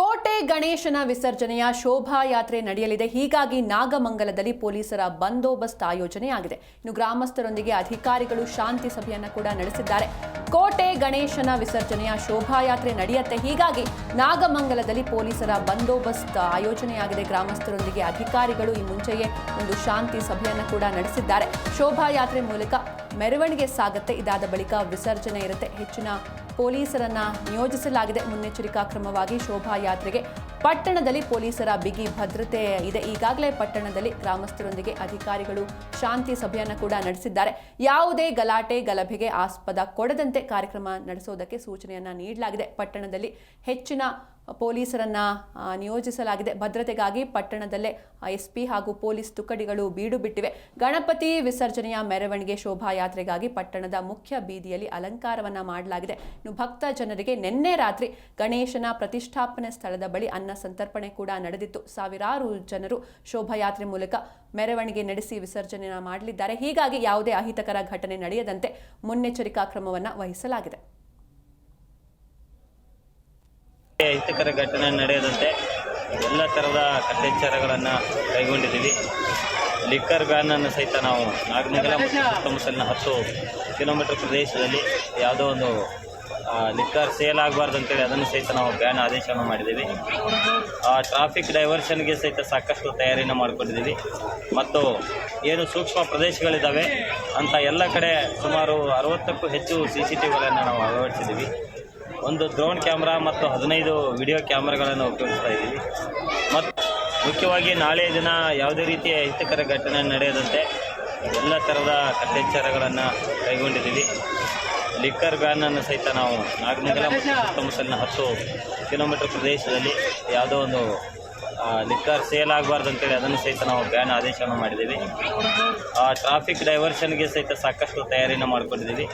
ಕೋಟೆ ಗಣೇಶನ ವಿಸರ್ಜನೆಯ ಶೋಭಾಯಾತ್ರೆ ನಡೆಯಲಿದೆ. ಹೀಗಾಗಿ ನಾಗಮಂಗಲದಲ್ಲಿ ಪೊಲೀಸರ ಬಂದೋಬಸ್ತ್ ಆಯೋಜನೆಯಾಗಿದೆ. ಇನ್ನು ಗ್ರಾಮಸ್ಥರೊಂದಿಗೆ ಅಧಿಕಾರಿಗಳು ಶಾಂತಿ ಸಭೆಯನ್ನು ಕೂಡ ನಡೆಸಿದ್ದಾರೆ. ಕೋಟೆ ಗಣೇಶನ ವಿಸರ್ಜನೆಯ ಶೋಭಾಯಾತ್ರೆ ನಡೆಯುತ್ತೆ. ಹೀಗಾಗಿ ನಾಗಮಂಗಲದಲ್ಲಿ ಪೊಲೀಸರ ಬಂದೋಬಸ್ತ್ ಆಯೋಜನೆಯಾಗಿದೆ. ಗ್ರಾಮಸ್ಥರೊಂದಿಗೆ ಅಧಿಕಾರಿಗಳು ಈ ಮುಂಚೆಯೇ ಒಂದು ಶಾಂತಿ ಸಭೆಯನ್ನು ಕೂಡ ನಡೆಸಿದ್ದಾರೆ. ಶೋಭಾಯಾತ್ರೆ ಮೂಲಕ ಮೆರವಣಿಗೆ ಸಾಗುತ್ತೆ. ಇದಾದ ಬಳಿಕ ವಿಸರ್ಜನೆ ಇರುತ್ತೆ. ಹೆಚ್ಚಿನ ಪೊಲೀಸರನ್ನ ನಿಯೋಜಿಸಲಾಗಿದೆ. ಮುನ್ನೆಚ್ಚರಿಕಾ ಕ್ರಮವಾಗಿ ಶೋಭಾಯಾತ್ರೆಗೆ ಪಟ್ಟಣದಲ್ಲಿ ಪೊಲೀಸರ ಬಿಗಿ ಭದ್ರತೆ ಇದೆ. ಈಗಾಗಲೇ ಪಟ್ಟಣದಲ್ಲಿ ಗ್ರಾಮಸ್ಥರೊಂದಿಗೆ ಅಧಿಕಾರಿಗಳು ಶಾಂತಿ ಸಭೆಯನ್ನು ಕೂಡ ನಡೆಸಿದ್ದಾರೆ. ಯಾವುದೇ ಗಲಾಟೆ, ಗಲಭೆಗೆ ಆಸ್ಪದ ಕೊಡದಂತೆ ಕಾರ್ಯಕ್ರಮ ನಡೆಸೋದಕ್ಕೆ ಸೂಚನೆಯನ್ನು ನೀಡಲಾಗಿದೆ. ಪಟ್ಟಣದಲ್ಲಿ ಹೆಚ್ಚಿನ ಪೊಲೀಸರನ್ನ ನಿಯೋಜಿಸಲಾಗಿದೆ. ಭದ್ರತೆಗಾಗಿ ಪಟ್ಟಣದಲ್ಲೇ ಎಸ್ ಪಿ ಹಾಗೂ ಪೊಲೀಸ್ ತುಕಡಿಗಳು ಬೀಡು ಬಿಟ್ಟಿವೆ. ಗಣಪತಿ ವಿಸರ್ಜನೆಯ ಮೆರವಣಿಗೆ ಶೋಭಾಯಾತ್ರೆಗಾಗಿ ಪಟ್ಟಣದ ಮುಖ್ಯ ಬೀದಿಯಲ್ಲಿ ಅಲಂಕಾರವನ್ನ ಮಾಡಲಾಗಿದೆ. ಭಕ್ತ ಜನರಿಗೆ ನಿನ್ನೆ ರಾತ್ರಿ ಗಣೇಶನ ಪ್ರತಿಷ್ಠಾಪನೆ ಸ್ಥಳದ ಬಳಿ ಅನ್ನ ಸಂತರ್ಪಣೆ ಕೂಡ ನಡೆದಿತ್ತು. ಸಾವಿರಾರು ಜನರು ಶೋಭಾಯಾತ್ರೆ ಮೂಲಕ ಮೆರವಣಿಗೆ ನಡೆಸಿ ವಿಸರ್ಜನೆ ಮಾಡಲಿದ್ದಾರೆ. ಹೀಗಾಗಿ ಯಾವುದೇ ಅಹಿತಕರ ಘಟನೆ ನಡೆಯದಂತೆ ಮುನ್ನೆಚ್ಚರಿಕಾ ಕ್ರಮವನ್ನು ವಹಿಸಲಾಗಿದೆ. ಅಹಿತಕರ ಘಟನೆ ನಡೆಯದಂತೆ ಎಲ್ಲ ಥರದ ಕಟ್ಟೆಚ್ಚರಗಳನ್ನು ಕೈಗೊಂಡಿದ್ದೀವಿ. ಲಿಕ್ಕರ್ ಬ್ಯಾನನ್ನು ಸಹಿತ ನಾವು ನಾಗಮಂಗಲ ಮತ್ತು ಸುತ್ತಮುತ್ತಲಿನ ಹತ್ತು ಕಿಲೋಮೀಟರ್ ಪ್ರದೇಶದಲ್ಲಿ ಯಾವುದೋ ಒಂದು ಲಿಕ್ಕರ್ ಸೇಲ್ ಆಗಬಾರ್ದು ಅಂತೇಳಿ ಅದನ್ನು ಸಹಿತ ನಾವು ಬ್ಯಾನ್ ಆದೇಶವನ್ನು ಮಾಡಿದ್ದೀವಿ. ಟ್ರಾಫಿಕ್ ಡೈವರ್ಷನ್ಗೆ ಸಹಿತ ಸಾಕಷ್ಟು ತಯಾರಿಯನ್ನು ಮಾಡಿಕೊಂಡಿದ್ದೀವಿ. ಮತ್ತು ಏನು ಸೂಕ್ಷ್ಮ ಪ್ರದೇಶಗಳಿದ್ದಾವೆ ಅಂಥ ಎಲ್ಲ ಕಡೆ ಸುಮಾರು ಅರವತ್ತಕ್ಕೂ ಹೆಚ್ಚು ಸಿ ಸಿ ಟಿ ವಿಗಳನ್ನು ನಾವು ಅಳವಡಿಸಿದ್ದೀವಿ. ಒಂದು ಡ್ರೋನ್ ಕ್ಯಾಮ್ರಾ ಮತ್ತು ಹದಿನೈದು ವಿಡಿಯೋ ಕ್ಯಾಮ್ರಾಗಳನ್ನು ಉಪಯೋಗಿಸ್ತಾ ಇದ್ದೀವಿ. ಮತ್ತು ಮುಖ್ಯವಾಗಿ ನಾಳೆ ದಿನ ಯಾವುದೇ ರೀತಿಯ ಹಿತಕರ ಘಟನೆ ನಡೆಯದಂತೆ ಎಲ್ಲ ಥರದ ಕಟ್ಟೆಚ್ಚರಗಳನ್ನು ಕೈಗೊಂಡಿದ್ದೀವಿ. ಲಿಕ್ಕರ್ ಬ್ಯಾನನ್ನು ಸಹಿತ ನಾವು ನಾಗನಗರ ಮತ್ತು ಸುತ್ತಮುತ್ತಲಿನ ಹತ್ತು ಕಿಲೋಮೀಟರ್ ಪ್ರದೇಶದಲ್ಲಿ ಯಾವುದೋ ಒಂದು ಲಿಕ್ಕರ್ ಸೇಲ್ ಆಗಬಾರ್ದು ಅಂತೇಳಿ ಅದನ್ನು ಸಹಿತ ನಾವು ಬ್ಯಾನ್ ಆದೇಶವನ್ನು ಮಾಡಿದ್ದೀವಿ. ಟ್ರಾಫಿಕ್ ಡೈವರ್ಷನ್ಗೆ ಸಹಿತ ಸಾಕಷ್ಟು ತಯಾರಿಯನ್ನು ಮಾಡ್ಕೊಂಡಿದ್ದೀವಿ.